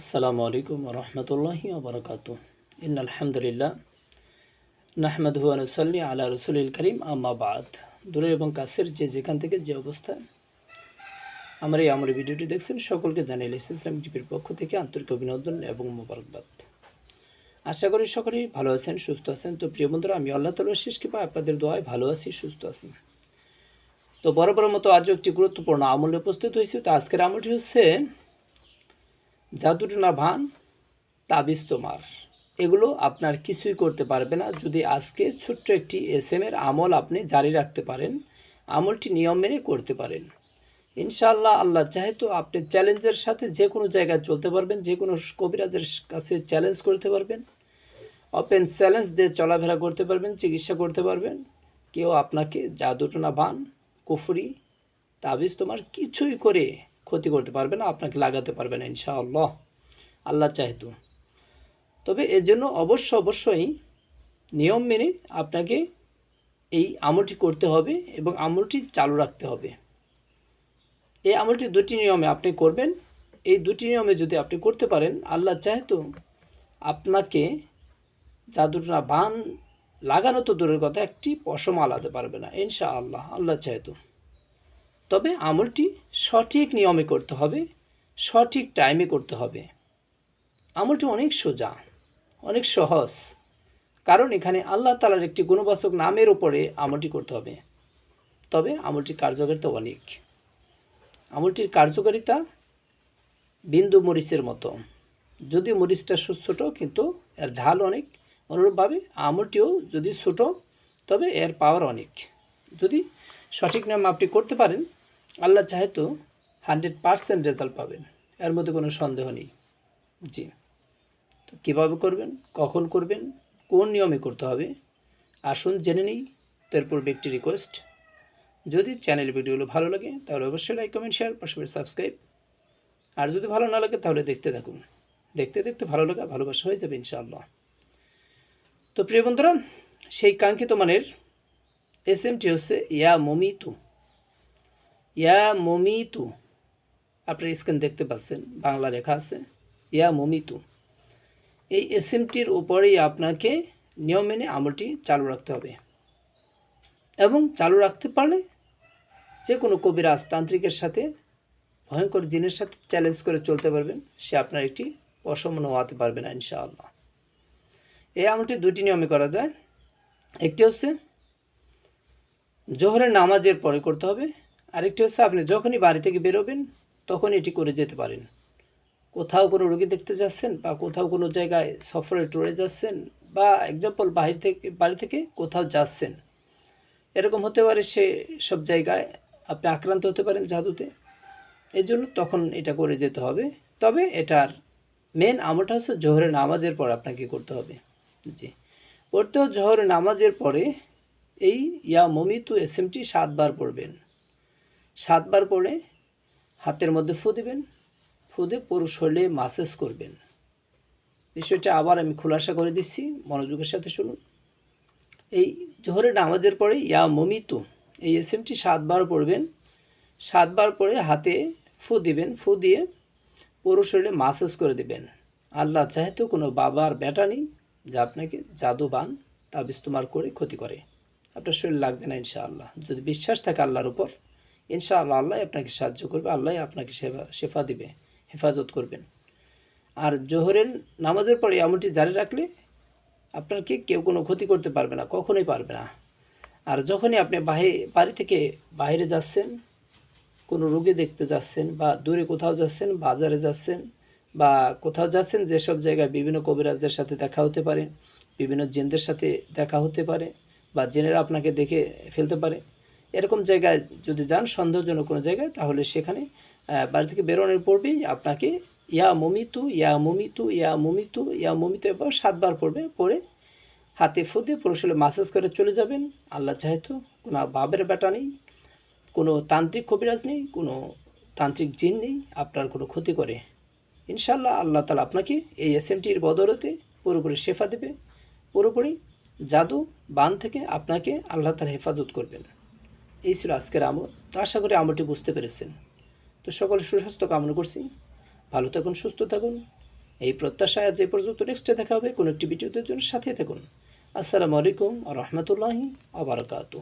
আসসালামু আলাইকুম রহমতুল্লাহি ওবরাকাত। আলহামদুলিল্লাহ নাহমদ হুয়ানুসল্লি আলা রসুলিল করিম আম্মাবাদ দূরে এবং কাছের যে যেখান থেকে যে অবস্থায় আমার এই আমার ভিডিওটি দেখছেন সকলকে জানিয়ে ইসলাম টিভির পক্ষ থেকে আন্তরিক অভিনন্দন এবং মোবারকবাদ। আশা করি সকলেই ভালো আছেন, সুস্থ আছেন। তো প্রিয় বন্ধুরা, আমি আল্লাহ তালার শেষ কৃপা আপনাদের দোয়ায় ভালো আছি, সুস্থ আছি। তো বরাবর মতো আজও একটি গুরুত্বপূর্ণ আমলে উপস্থিত হয়েছি। তো আজকের আমলটি হচ্ছে জাদুটনা ভান, তাবিজ তোমার। এগুলো আপনার কিছুই করতে পারবে না যদি আজকে ছোট্ট একটি এস এর আমল আপনি জারি রাখতে পারেন, আমলটি নিয়ম মেনে করতে পারেন। ইনশাআল্লাহ আল্লাহ চাহে তো আপনি চ্যালেঞ্জের সাথে যে কোনো জায়গায় চলতে পারবেন, যে কোনো কবিরাজের কাছে চ্যালেঞ্জ করতে পারবেন। ওপেন চ্যালেঞ্জ দিয়ে চলাফেরা করতে পারবেন, চিকিৎসা করতে পারবেন। কেউ আপনাকে জাদুটনা ভান, কুফরি, তাবিজ তোমার কিছুই করে ক্ষতি করতে পারবে না, আপনাকে লাগাতে পারবে না, ইনশাআল্লাহ। আল্লাহ চাহেতু তবে এর জন্য অবশ্য অবশ্যই নিয়ম মেনে আপনাকে এই আমলটি করতে হবে এবং আমলটি চালু রাখতে হবে। এই আমলটি দুটি নিয়মে আপনি করবেন। এই দুটি নিয়মে যদি আপনি করতে পারেন, আল্লাহ চাহেতু আপনাকে জাদুটনা বান লাগানো তো দূরের কথা, একটি পশম আলাদা পারবে না, ইনশাআল্লাহ, আল্লাহ চাহেতু তবে আমলটি সঠিক নিয়মে করতে হবে, সঠিক টাইমে করতে হবে। আমলটি অনেক সোজা, অনেক সহজ। কারণ এখানে আল্লাহ তালার একটি গুণবাচক নামের উপরে আমলটি করতে হবে। তবে আমলটির কার্যকারিতা অনেক। আমলটির কার্যকারিতা বিন্দু মরিচের মতো। যদি মরিচটা ছোটো, কিন্তু এর ঝাল অনেক। অনুরূপভাবে আমলটিও যদি ছোটো, তবে এর পাওয়ার অনেক। যদি সঠিক নাম আপনি করতে পারেন আল্লাহ চাহে তো হান্ড্রেড পারসেন্ট রেজাল্ট পাবেন। এর মধ্যে কোনো সন্দেহ নেই। জি। তো কীভাবে করবেন? কখন করবেন? কোন নিয়মে করতে হবে? আসুন জেনে নিই। তো এরপর ব্যক্তি রিকোয়েস্ট। যদি চ্যানেল ভিডিওগুলো ভালো লাগে, তাহলে অবশ্যই লাইক, কমেন্ট, শেয়ার, পাশাপাশি সাবস্ক্রাইব। আর যদি ভালো না লাগে, তাহলে দেখতে থাকুন। দেখতে দেখতে ভালো লাগা, ভালোবাসা হয়ে যাবে ইনশাআল্লাহ। তো প্রিয় বন্ধুরা, সেই কাঙ্ক্ষিত মানের এস এমটি হচ্ছে ইয়া মমিতু ইয়া মমিতু। আপনার স্ক্রিন দেখতে পাচ্ছেন, বাংলা লেখা আছে, ইয়া মমিতু। এই এস এমটির উপরেই আপনাকে নিয়ম মেনে আমলটি চালু রাখতে হবে। এবং চালু রাখতে পারলে যে কোনো কবিরাজ তান্ত্রিকের সাথে, ভয়ঙ্কর জিনের সাথে চ্যালেঞ্জ করে চলতে পারবেন, সে আপনার একটি অসম্মান হওয়াতে পারবে না, ইনশাআল্লাহ। এই আমলটি দুটি নিয়মে করা যায়। একটি হচ্ছে, জোহরের নামাজের পরে করতে হবে আরেকটি হচ্ছে আপনি যখনই বাড়ি থেকে বেরোবেন তখন এটি করে যেতে পারেন। কোথাও কোনো রোগী দেখতে যাচ্ছেন বা কোথাও কোনো জায়গায় সফরে, ট্যুরে যাচ্ছেন বা এক্সাম্পল বাড়ি থেকে বাড়ি থেকে কোথাও যাচ্ছেন, এরকম হতে পারে সে সব জায়গায় আপনি আক্রান্ত হতে পারেন জাদুতে এই জন্য তখন এটা করে যেতে হবে। তবে এটার মেন আমলটা হচ্ছে জোহরের নামাজের পর আপনাকে করতে হবে। জি। করতেও জোহরের নামাজের পরে এই ইয়া মমিতু এস এমটি সাতবার পড়বেন। সাতবার পরে হাতের মধ্যে ফু দিবেন, ফু দিয়ে পুরো শরীরে মাসেজ করবেন। বিষয়টা আবার আমি খোলাসা করে দিচ্ছি, মনোযোগের সাথে শুনুন। এই জোহরের নামাজের পরে, ইয়া মমিতু, এই এস এমটি সাতবার পড়বেন। সাতবার পরে হাতে ফু দিবেন, ফু দিয়ে পুরো শরীরে মাসেজ করে দিবেন। আল্লাহ চাহেতো কোনো বাবার বেটা নেই, যা আপনাকে জাদু বান তাবিজ করে ক্ষতি করে। আপনার শরীর লাগবে না ইনশাআল্লাহ। যদি বিশ্বাস থাকে আল্লাহর উপর ইনশাআল্লাহ আল্লাহ আপনাকে সাহায্য করবে, আল্লাহ আপনাকে সেবা, শেফা দিবে, হেফাজত করবেন। আর জোহরের নামাজের পরে আমলটি জারি রাখলে আপনাকে কেউ কোনো ক্ষতি করতে পারবে না, কখনোই পারবে না। আর যখনই আপনি বাহি বাড়ি থেকে বাইরে যাচ্ছেন, কোনো রোগী দেখতে যাচ্ছেন বা দূরে কোথাও যাচ্ছেন, বাজারে যাচ্ছেন বা কোথাও যাচ্ছেন, যেসব জায়গায় বিভিন্ন কবিরাজদের সাথে দেখা হতে পারে, বিভিন্ন জেনদের সাথে দেখা হতে পারে বা জেনেরা আপনাকে দেখে ফেলতে পারে এরকম জায়গায় যদি যান, সন্দেহজনক কোনো জায়গায়, তাহলে সেখানে বাড়ি থেকে বেরোনোর পড়বেই আপনাকে ইয়া মমিতু ইয়া মমিতু ইয়া মমিতু ইয়া মমিতু এবার সাতবার পড়বে, পড়ে হাতে ফুদে পুরুষলে মাসাজ করে চলে যাবেন। আল্লাহ চাহেতো কোনো বাবের বেটা নেই, কোনো তান্ত্রিক কবিরাজ নেই, কোনো তান্ত্রিক জিন নেই, আপনার কোনো ক্ষতি করে। ইনশাল্লাহ আল্লাহ তালা আপনাকে এই এস এমটির বদলতে পুরোপুরি শেফা দেবে। পুরোপুরি জাদু বান থেকে আপনাকে আল্লাহ তালা হেফাজত করবেন। এই ছিল আজকের আমল। তো আশা করি আমলটি বুঝতে পেরেছেন। তো সকলে সুস্বাস্থ্য কামনা করছি। ভালো থাকুন, সুস্থ থাকুন। এই প্রত্যাশায় আজ এ পর্যন্ত নেক্সটে দেখা হবে কোনো একটি ভিডিওদের জন্য সাথে থাকুন। আসসালামু আলাইকুম রহমতুল্লাহি আবরকাতু